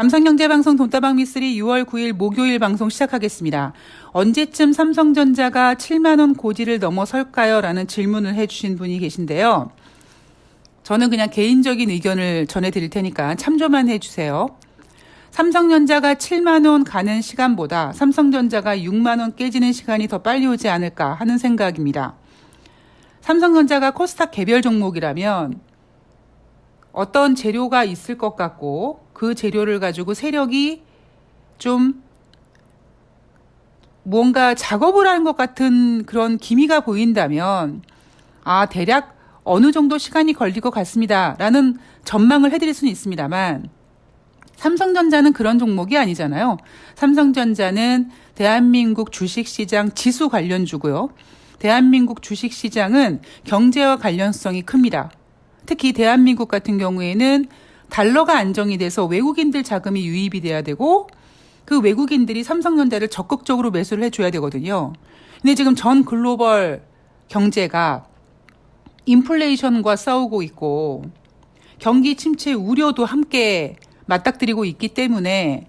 남성경제방송 돈다방 미쓰리 6월 9일 목요일 방송 시작하겠습니다. 언제쯤 삼성전자가 7만원 고지를 넘어설까요? 라는 질문을 해주신 분이 계신데요. 저는 그냥 개인적인 의견을 전해드릴 테니까 참조만 해주세요. 삼성전자가 7만원 가는 시간보다 삼성전자가 6만원 깨지는 시간이 더 빨리 오지 않을까 하는 생각입니다. 삼성전자가 코스닥 개별 종목이라면 어떤 재료가 있을 것 같고 그 재료를 가지고 세력이 좀 뭔가 작업을 하는 것 같은 그런 기미가 보인다면 아 대략 어느 정도 시간이 걸릴 것 같습니다. 라는 전망을 해드릴 수는 있습니다만 삼성전자는 그런 종목이 아니잖아요. 삼성전자는 대한민국 주식시장 지수 관련주고요. 대한민국 주식시장은 경제와 관련성이 큽니다. 특히 대한민국 같은 경우에는 달러가 안정이 돼서 외국인들 자금이 유입이 돼야 되고 그 외국인들이 삼성전자를 적극적으로 매수를 해줘야 되거든요. 근데 지금 전 글로벌 경제가 인플레이션과 싸우고 있고 경기 침체 우려도 함께 맞닥뜨리고 있기 때문에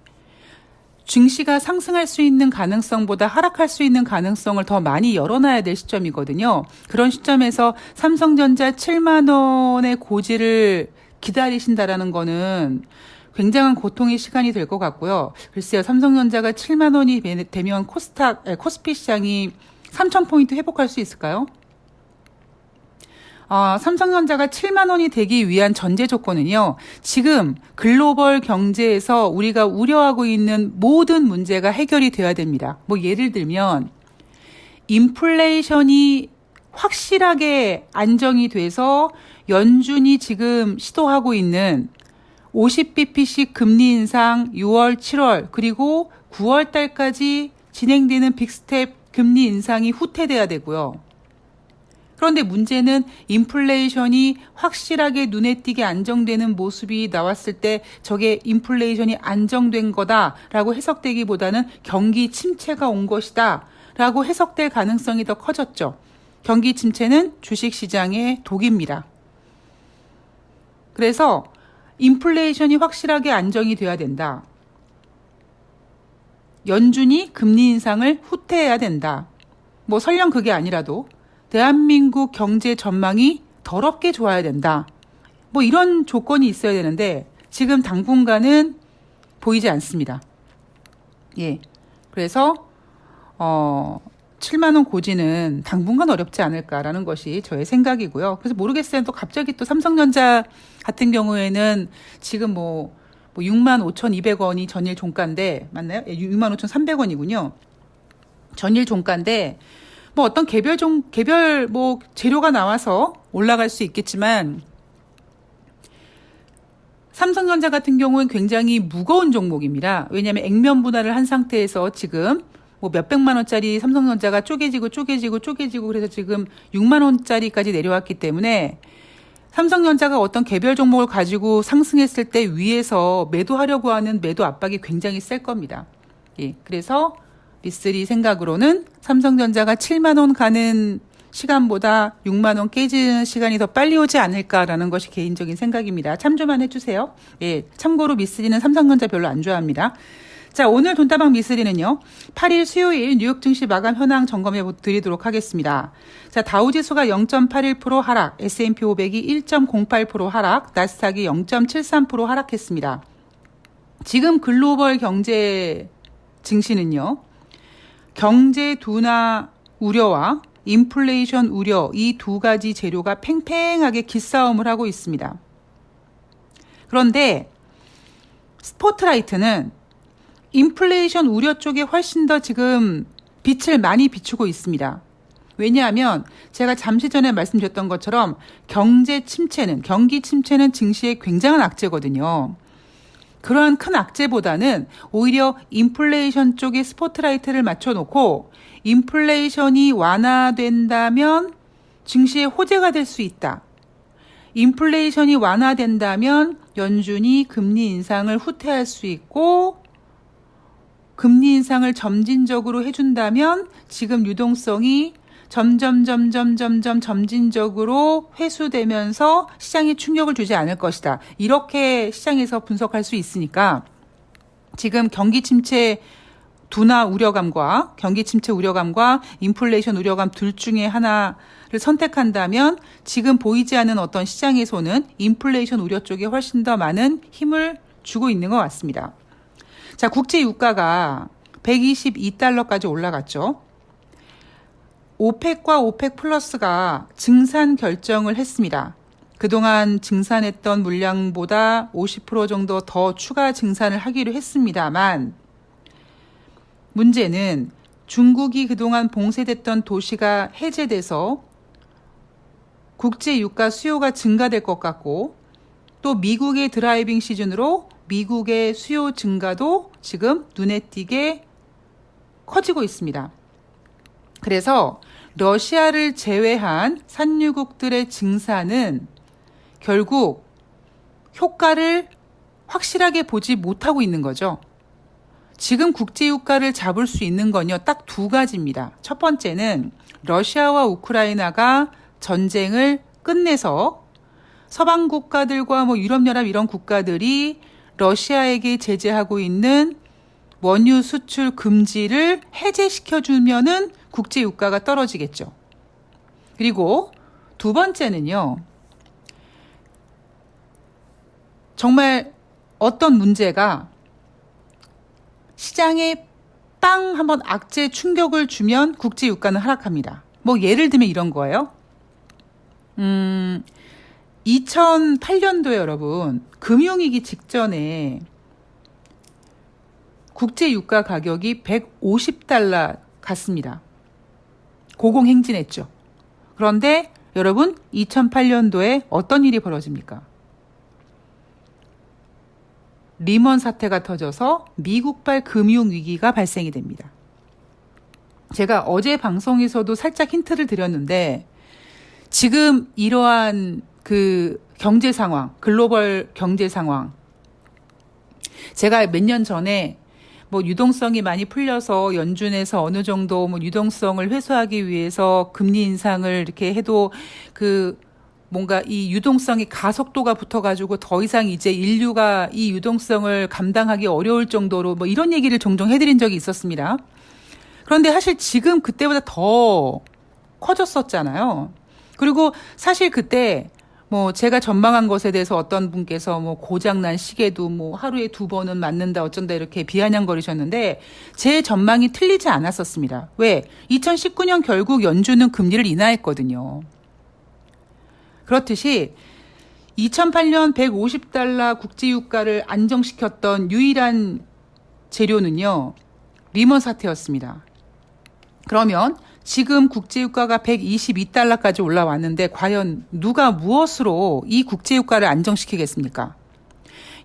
증시가 상승할 수 있는 가능성보다 하락할 수 있는 가능성을 더 많이 열어놔야 될 시점이거든요. 그런 시점에서 삼성전자 7만 원의 고지를 기다리신다라는 거는 굉장한 고통의 시간이 될 것 같고요. 글쎄요, 삼성전자가 7만 원이 되면 코스닥, 코스피 시장이 3천 포인트 회복할 수 있을까요? 어, 삼성전자가 7만 원이 되기 위한 전제 조건은요. 지금 글로벌 경제에서 우리가 우려하고 있는 모든 문제가 해결이 되어야 됩니다. 뭐 예를 들면 인플레이션이 확실하게 안정이 돼서 연준이 지금 시도하고 있는 50bp씩 금리 인상 6월, 7월 그리고 9월 달까지 진행되는 빅스텝 금리 인상이 후퇴돼야 되고요. 그런데 문제는 인플레이션이 확실하게 눈에 띄게 안정되는 모습이 나왔을 때 저게 인플레이션이 안정된 거다라고 해석되기보다는 경기 침체가 온 것이다 라고 해석될 가능성이 더 커졌죠. 경기 침체는 주식 시장의 독입니다. 그래서 인플레이션이 확실하게 안정이 돼야 된다. 연준이 금리 인상을 후퇴해야 된다. 뭐 설령 그게 아니라도 대한민국 경제 전망이 더럽게 좋아야 된다. 뭐 이런 조건이 있어야 되는데 지금 당분간은 보이지 않습니다. 예. 그래서 어 7만 원 고지는 당분간 어렵지 않을까라는 것이 저의 생각이고요. 그래서 모르겠어요. 또 갑자기 또 삼성전자 같은 경우에는 지금 뭐, 뭐 6만 5,200원이 전일 종가인데 맞나요? 6만 예, 5,300원이군요. 전일 종가인데 뭐 어떤 개별 종 개별 뭐 재료가 나와서 올라갈 수 있겠지만 삼성전자 같은 경우는 굉장히 무거운 종목입니다. 왜냐하면 액면 분할을 한 상태에서 지금 뭐 몇백만 원짜리 삼성전자가 쪼개지고 쪼개지고 쪼개지고 그래서 지금 6만 원짜리까지 내려왔기 때문에 삼성전자가 어떤 개별 종목을 가지고 상승했을 때 위에서 매도하려고 하는 매도 압박이 굉장히 셀 겁니다. 예. 그래서 미쓰리 생각으로는 삼성전자가 7만 원 가는 시간보다 6만 원 깨지는 시간이 더 빨리 오지 않을까라는 것이 개인적인 생각입니다. 참조만 해주세요. 예, 참고로 미쓰리는 삼성전자 별로 안 좋아합니다. 자, 오늘 돈다방 미쓰리는요. 8일 수요일 뉴욕 증시 마감 현황 점검해 드리도록 하겠습니다. 자, 다우지수가 0.81% 하락, S&P 500이 1.08% 하락, 나스닥이 0.73% 하락했습니다. 지금 글로벌 경제 증시는요. 경제 둔화 우려와 인플레이션 우려 이 두 가지 재료가 팽팽하게 기싸움을 하고 있습니다. 그런데 스포트라이트는 인플레이션 우려 쪽에 훨씬 더 지금 빛을 많이 비추고 있습니다. 왜냐하면 제가 잠시 전에 말씀드렸던 것처럼 경제 침체는 경기 침체는 증시의 굉장한 악재거든요. 그러한 큰 악재보다는 오히려 인플레이션 쪽에 스포트라이트를 맞춰놓고 인플레이션이 완화된다면 증시의 호재가 될 수 있다. 인플레이션이 완화된다면 연준이 금리 인상을 후퇴할 수 있고 금리 인상을 점진적으로 해준다면 지금 유동성이 점점 점점 점점 점진적으로 회수되면서 시장에 충격을 주지 않을 것이다. 이렇게 시장에서 분석할 수 있으니까 지금 경기 침체 둔화 우려감과 경기 침체 우려감과 인플레이션 우려감 둘 중에 하나를 선택한다면 지금 보이지 않는 어떤 시장에서는 인플레이션 우려 쪽에 훨씬 더 많은 힘을 주고 있는 것 같습니다. 자, 국제 유가가 122달러까지 올라갔죠. 오펙과 오펙 플러스가 증산 결정을 했습니다. 그동안 증산했던 물량보다 50% 정도 더 추가 증산을 하기로 했습니다만 문제는 중국이 그동안 봉쇄됐던 도시가 해제돼서 국제 유가 수요가 증가될 것 같고 또 미국의 드라이빙 시즌으로 미국의 수요 증가도 지금 눈에 띄게 커지고 있습니다. 그래서 러시아를 제외한 산유국들의 증산은 결국 효과를 확실하게 보지 못하고 있는 거죠. 지금 국제 유가를 잡을 수 있는 건요, 딱 두 가지입니다. 첫 번째는 러시아와 우크라이나가 전쟁을 끝내서 서방 국가들과 뭐 유럽연합 이런 국가들이 러시아에게 제재하고 있는 원유 수출 금지를 해제시켜 주면은 국제 유가가 떨어지겠죠. 그리고 두 번째는요, 정말 어떤 문제가 시장에 빵 한번 악재 충격을 주면 국제 유가는 하락합니다. 뭐 예를 들면 이런 거예요. 음, 2008년도에 여러분 금융위기 직전에 국제 유가 가격이 150달러 갔습니다. 고공행진했죠. 그런데 여러분 2008년도에 어떤 일이 벌어집니까? 리먼 사태가 터져서 미국발 금융 위기가 발생이 됩니다. 제가 어제 방송에서도 살짝 힌트를 드렸는데 지금 이러한 그 경제 상황, 글로벌 경제 상황 제가 몇 년 전에 뭐 유동성이 많이 풀려서 연준에서 어느 정도 뭐 유동성을 회수하기 위해서 금리 인상을 이렇게 해도 그 뭔가 이 유동성이 가속도가 붙어가지고 더 이상 이제 인류가 이 유동성을 감당하기 어려울 정도로 뭐 이런 얘기를 종종 해드린 적이 있었습니다. 그런데 사실 지금 그때보다 더 커졌었잖아요. 그리고 사실 그때 뭐 제가 전망한 것에 대해서 어떤 분께서 뭐 고장난 시계도 뭐 하루에 두 번은 맞는다 어쩐다 이렇게 비아냥거리셨는데 제 전망이 틀리지 않았었습니다. 왜? 2019년 결국 연준은 금리를 인하했거든요. 그렇듯이 2008년 150달러 국제유가를 안정시켰던 유일한 재료는요, 리먼 사태였습니다. 그러면 지금 국제유가가 122달러까지 올라왔는데 과연 누가 무엇으로 이 국제유가를 안정시키겠습니까?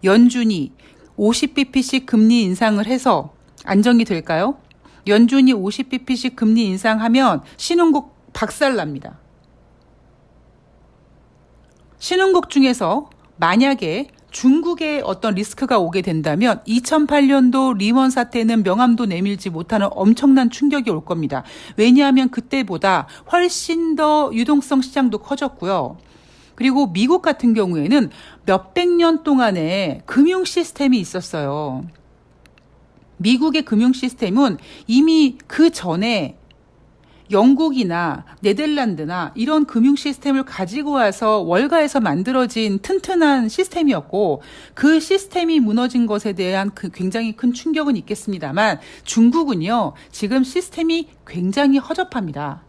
연준이 50bp씩 금리 인상을 해서 안정이 될까요? 연준이 50bp씩 금리 인상하면 신흥국 박살납니다. 신흥국 중에서 만약에 중국에 어떤 리스크가 오게 된다면 2008년도 리먼 사태는 명함도 내밀지 못하는 엄청난 충격이 올 겁니다. 왜냐하면 그때보다 훨씬 더 유동성 시장도 커졌고요. 그리고 미국 같은 경우에는 몇백 년 동안의 금융 시스템이 있었어요. 미국의 금융 시스템은 이미 그 전에 영국이나 네덜란드나 이런 금융 시스템을 가지고 와서 월가에서 만들어진 튼튼한 시스템이었고 그 시스템이 무너진 것에 대한 그 굉장히 큰 충격은 있겠습니다만 중국은요 지금 시스템이 굉장히 허접합니다.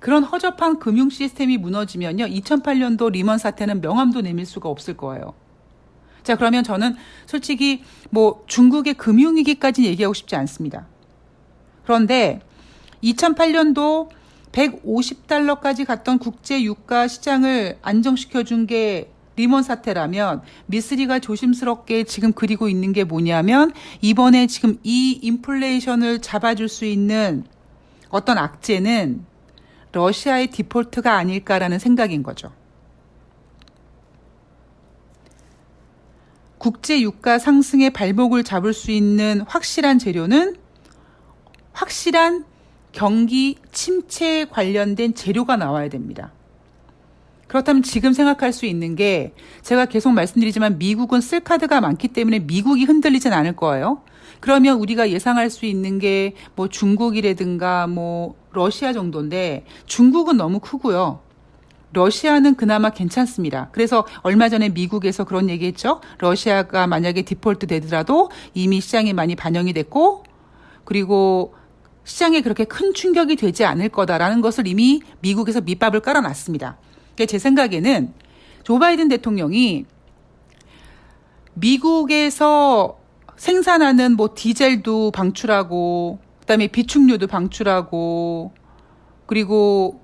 그런 허접한 금융 시스템이 무너지면요 2008년도 리먼 사태는 명함도 내밀 수가 없을 거예요. 자 그러면 저는 솔직히 뭐 중국의 금융위기까지 얘기하고 싶지 않습니다. 그런데 2008년도 150달러까지 갔던 국제 유가 시장을 안정시켜 준 게 리먼 사태라면 미스리가 조심스럽게 지금 그리고 있는 게 뭐냐면 이번에 지금 이 인플레이션을 잡아줄 수 있는 어떤 악재는 러시아의 디폴트가 아닐까라는 생각인 거죠. 국제 유가 상승의 발목을 잡을 수 있는 확실한 재료는 확실한 경기 침체에 관련된 재료가 나와야 됩니다. 그렇다면 지금 생각할 수 있는 게 제가 계속 말씀드리지만 미국은 쓸 카드가 많기 때문에 미국이 흔들리진 않을 거예요. 그러면 우리가 예상할 수 있는 게 뭐 중국이라든가 뭐 러시아 정도인데 중국은 너무 크고요. 러시아는 그나마 괜찮습니다. 그래서 얼마 전에 미국에서 그런 얘기 했죠. 러시아가 만약에 디폴트 되더라도 이미 시장에 많이 반영이 됐고 그리고 시장에 그렇게 큰 충격이 되지 않을 거다라는 것을 이미 미국에서 밑밥을 깔아놨습니다. 그러니까 제 생각에는 조 바이든 대통령이 미국에서 생산하는 뭐 디젤도 방출하고 그다음에 비축류도 방출하고 그리고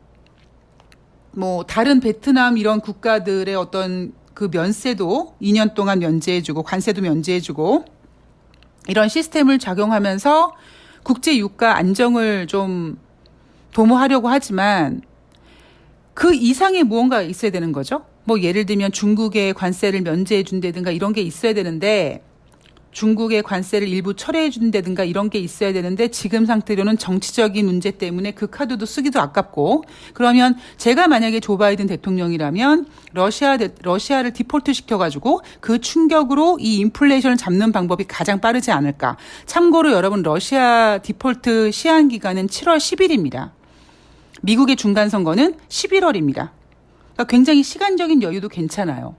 뭐 다른 베트남 이런 국가들의 어떤 그 면세도 2년 동안 면제해주고 관세도 면제해주고 이런 시스템을 작용하면서 국제 유가 안정을 좀 도모하려고 하지만 그 이상의 무언가 있어야 되는 거죠. 뭐 예를 들면 중국의 관세를 면제해 준다든가 이런 게 있어야 되는데 중국의 관세를 일부 철회해 준다든가 이런 게 있어야 되는데 지금 상태로는 정치적인 문제 때문에 그 카드도 쓰기도 아깝고 그러면 제가 만약에 조 바이든 대통령이라면 러시아 대- 러시아를 디폴트 시켜 가지고 그 충격으로 이 인플레이션을 잡는 방법이 가장 빠르지 않을까. 참고로 여러분 러시아 디폴트 시한 기간은 7월 10일입니다. 미국의 중간 선거는 11월입니다. 그러니까 굉장히 시간적인 여유도 괜찮아요.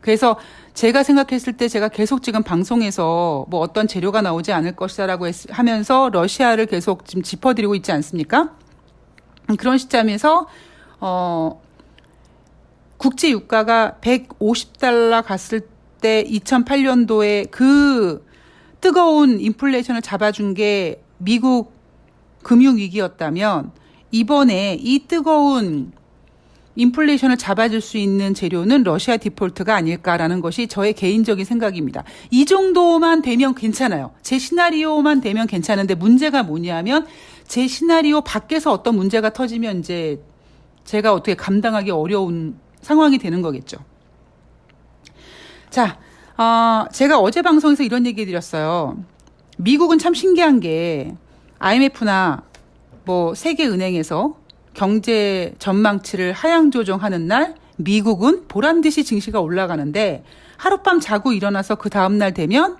그래서 제가 생각했을 때 제가 계속 지금 방송에서 뭐 어떤 재료가 나오지 않을 것이다라고 했- 하면서 러시아를 계속 지금 짚어드리고 있지 않습니까? 음, 그런 시점에서 어 국제 유가가 150달러 갔을 때 2008년도에 그 뜨거운 인플레이션을 잡아준 게 미국 금융 위기였다면 이번에 이 뜨거운 인플레이션을 잡아줄 수 있는 재료는 러시아 디폴트가 아닐까라는 것이 저의 개인적인 생각입니다. 이 정도만 되면 괜찮아요. 제 시나리오만 되면 괜찮은데 문제가 뭐냐면 제 시나리오 밖에서 어떤 문제가 터지면 이제 제가 어떻게 감당하기 어려운 상황이 되는 거겠죠. 자, 어, 제가 어제 방송에서 이런 얘기 드렸어요. 미국은 참 신기한 게 IMF나 뭐 세계은행에서 경제 전망치를 하향 조정하는 날 미국은 보란 듯이 증시가 올라가는데 하룻밤 자고 일어나서 그 다음 날 되면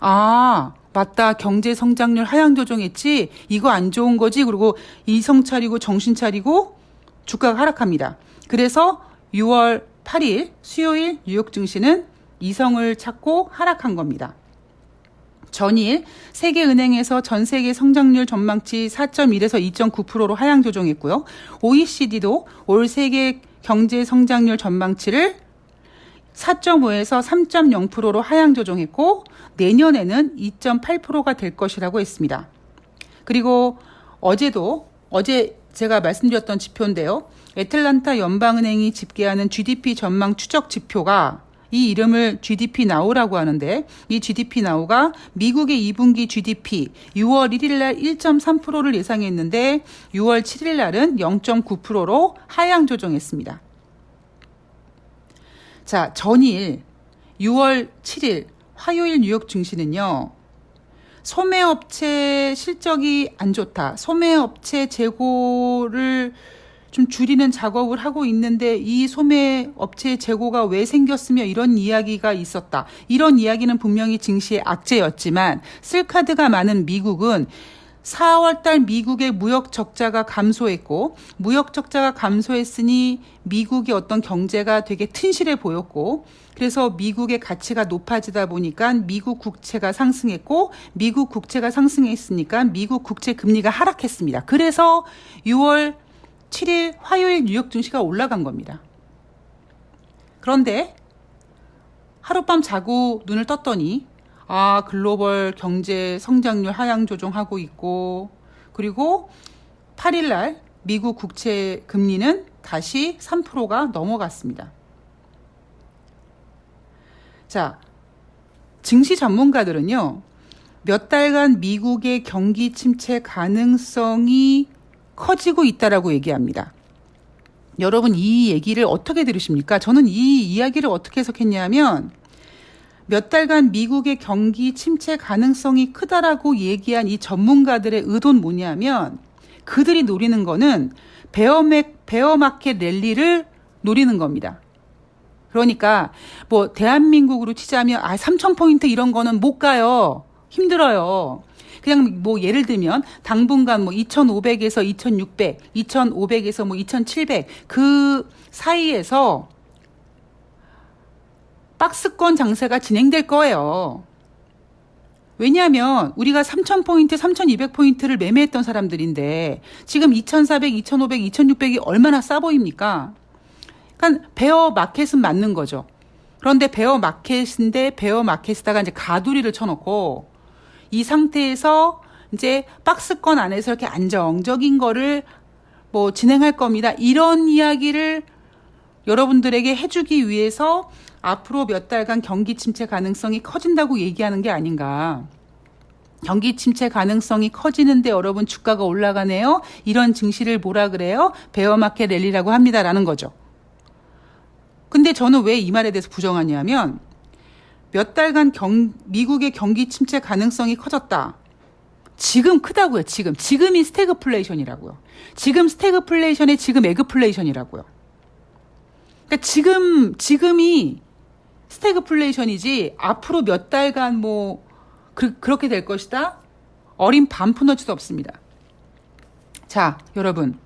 아 맞다 경제 성장률 하향 조정했지 이거 안 좋은 거지 그리고 이성 차리고 정신 차리고 주가가 하락합니다. 그래서 6월 8일 수요일 뉴욕 증시는 이성을 찾고 하락한 겁니다. 전일 세계은행에서 전 세계 성장률 전망치 4.1에서 2.9%로 하향 조정했고요. OECD도 올 세계 경제 성장률 전망치를 4.5에서 3.0%로 하향 조정했고 내년에는 2.8%가 될 것이라고 했습니다. 그리고 어제도 어제 제가 말씀드렸던 지표인데요. 애틀란타 연방은행이 집계하는 GDP 전망 추적 지표가 이 이름을 GDP 나우라고 하는데 이 GDP 나우가 미국의 2분기 GDP 6월 1일 날 1.3%를 예상했는데 6월 7일 날은 0.9%로 하향 조정했습니다. 자, 전일 6월 7일 화요일 뉴욕 증시는요. 소매업체 실적이 안 좋다. 소매업체 재고를 좀 줄이는 작업을 하고 있는데 이 소매 업체 재고가 왜 생겼으며 이런 이야기가 있었다. 이런 이야기는 분명히 증시의 악재였지만 쓸카드가 많은 미국은 4월 달 미국의 무역 적자가 감소했고 무역 적자가 감소했으니 미국의 어떤 경제가 되게 튼실해 보였고 그래서 미국의 가치가 높아지다 보니까 미국 국채가 상승했고 미국 국채가 상승했으니까 미국 국채 금리가 하락했습니다. 그래서 6월 7일 화요일 뉴욕 증시가 올라간 겁니다. 그런데 하룻밤 자고 눈을 떴더니 아, 글로벌 경제 성장률 하향 조정하고 있고, 그리고 8일 날 미국 국채 금리는 다시 3%가 넘어갔습니다. 자, 증시 전문가들은요, 몇 달간 미국의 경기 침체 가능성이 커지고 있다라고 얘기합니다. 여러분 이 얘기를 어떻게 들으십니까? 저는 이 이야기를 어떻게 해석했냐면 몇 달간 미국의 경기 침체 가능성이 크다라고 얘기한 이 전문가들의 의도는 뭐냐면 그들이 노리는 거는 베어맥, 베어마켓 랠리를 노리는 겁니다. 그러니까 뭐 대한민국으로 치자면 아 3천 포인트 이런 거는 못 가요. 힘들어요. 그냥 뭐 예를 들면 당분간 뭐 2,500에서 2,600, 2,500에서 뭐 2,700 그 사이에서 박스권 장세가 진행될 거예요. 왜냐하면 우리가 3,000포인트, 3,200포인트를 매매했던 사람들인데 지금 2,400, 2,500, 2,600이 얼마나 싸 보입니까? 그러니까 베어 마켓은 맞는 거죠. 그런데 베어 마켓인데 베어 마켓에다가 이제 가두리를 쳐놓고 이 상태에서 이제 박스권 안에서 이렇게 안정적인 거를 뭐 진행할 겁니다. 이런 이야기를 여러분들에게 해주기 위해서 앞으로 몇 달간 경기 침체 가능성이 커진다고 얘기하는 게 아닌가. 경기 침체 가능성이 커지는데 여러분 주가가 올라가네요. 이런 증시를 뭐라 그래요? 베어마켓 랠리라고 합니다라는 거죠. 근데 저는 왜 이 말에 대해서 부정하냐면 몇 달간 경, 미국의 경기 침체 가능성이 커졌다. 지금 크다고요. 지금 지금이 스태그플레이션이라고요. 지금 스태그플레이션의 지금 에그플레이션이라고요. 그러니까 지금 지금이 스태그플레이션이지 앞으로 몇 달간 뭐 그, 그렇게 될 것이다. 어린 반푼어치도 없습니다. 자, 여러분.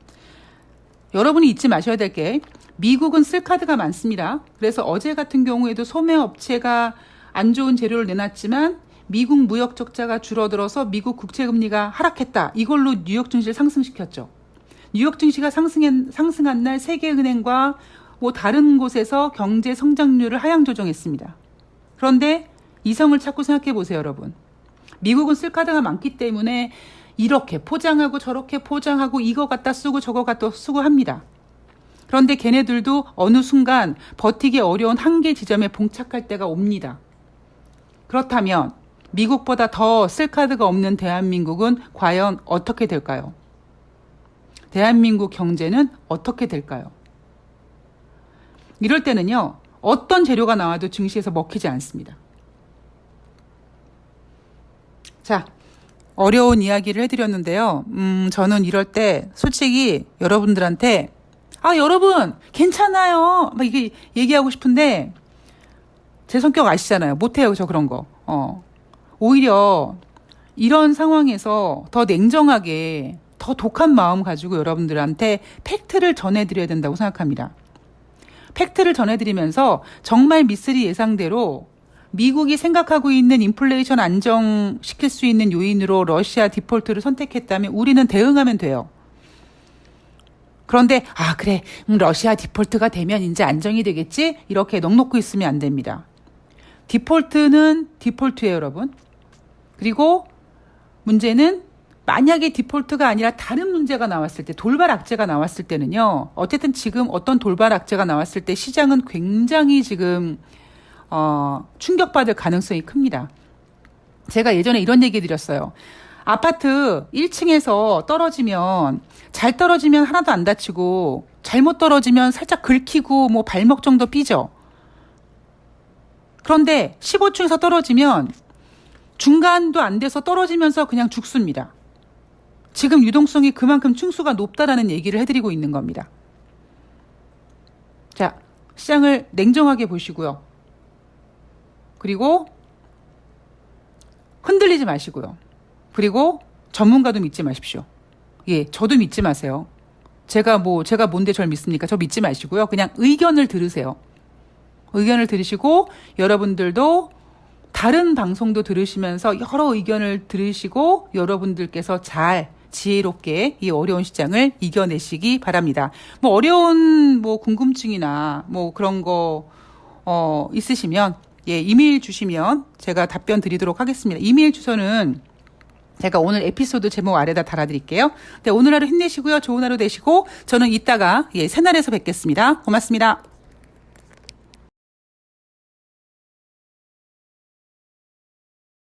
여러분이 잊지 마셔야 될 게 미국은 쓸 카드가 많습니다. 그래서 어제 같은 경우에도 소매 업체가 안 좋은 재료를 내놨지만 미국 무역 적자가 줄어들어서 미국 국채 금리가 하락했다. 이걸로 뉴욕 증시를 상승시켰죠. 뉴욕 증시가 상승한, 상승한 날 세계은행과 뭐 다른 곳에서 경제 성장률을 하향 조정했습니다. 그런데 이성을 찾고 생각해 보세요, 여러분. 미국은 쓸 카드가 많기 때문에 이렇게 포장하고 저렇게 포장하고 이거 갖다 쓰고 저거 갖다 쓰고 합니다. 그런데 걔네들도 어느 순간 버티기 어려운 한계 지점에 봉착할 때가 옵니다. 그렇다면 미국보다 더 쓸 카드가 없는 대한민국은 과연 어떻게 될까요? 대한민국 경제는 어떻게 될까요? 이럴 때는요, 어떤 재료가 나와도 증시에서 먹히지 않습니다. 자, 어려운 이야기를 해드렸는데요. 음, 저는 이럴 때 솔직히 여러분들한테, 아, 여러분, 괜찮아요. 막 이게 얘기하고 싶은데, 제 성격 아시잖아요. 못해요, 저 그런 거. 어. 오히려 이런 상황에서 더 냉정하게, 더 독한 마음 가지고 여러분들한테 팩트를 전해드려야 된다고 생각합니다. 팩트를 전해드리면서 정말 미쓰리 예상대로 미국이 생각하고 있는 인플레이션 안정시킬 수 있는 요인으로 러시아 디폴트를 선택했다면 우리는 대응하면 돼요. 그런데 아 그래 음, 러시아 디폴트가 되면 이제 안정이 되겠지 이렇게 넋놓고 있으면 안 됩니다. 디폴트는 디폴트예요, 여러분. 그리고 문제는 만약에 디폴트가 아니라 다른 문제가 나왔을 때 돌발 악재가 나왔을 때는요. 어쨌든 지금 어떤 돌발 악재가 나왔을 때 시장은 굉장히 지금 어, 충격받을 가능성이 큽니다. 제가 예전에 이런 얘기 드렸어요. 아파트 1층에서 떨어지면 잘 떨어지면 하나도 안 다치고 잘못 떨어지면 살짝 긁히고 뭐 발목 정도 삐져. 그런데 15층에서 떨어지면 중간도 안 돼서 떨어지면서 그냥 죽습니다. 지금 유동성이 그만큼 층수가 높다라는 얘기를 해드리고 있는 겁니다. 자, 시장을 냉정하게 보시고요. 그리고 흔들리지 마시고요. 그리고 전문가도 믿지 마십시오. 예, 저도 믿지 마세요. 제가 뭐, 제가 뭔데 절 믿습니까? 저 믿지 마시고요. 그냥 의견을 들으세요. 의견을 들으시고 여러분들도 다른 방송도 들으시면서 여러 의견을 들으시고 여러분들께서 잘 지혜롭게 이 어려운 시장을 이겨내시기 바랍니다. 뭐 어려운 뭐 궁금증이나 뭐 그런 거 어, 있으시면 예, 이메일 주시면 제가 답변 드리도록 하겠습니다. 이메일 주소는 제가 오늘 에피소드 제목 아래다 달아드릴게요. 네, 오늘 하루 힘내시고요. 좋은 하루 되시고 저는 이따가 예, 새날에서 뵙겠습니다. 고맙습니다.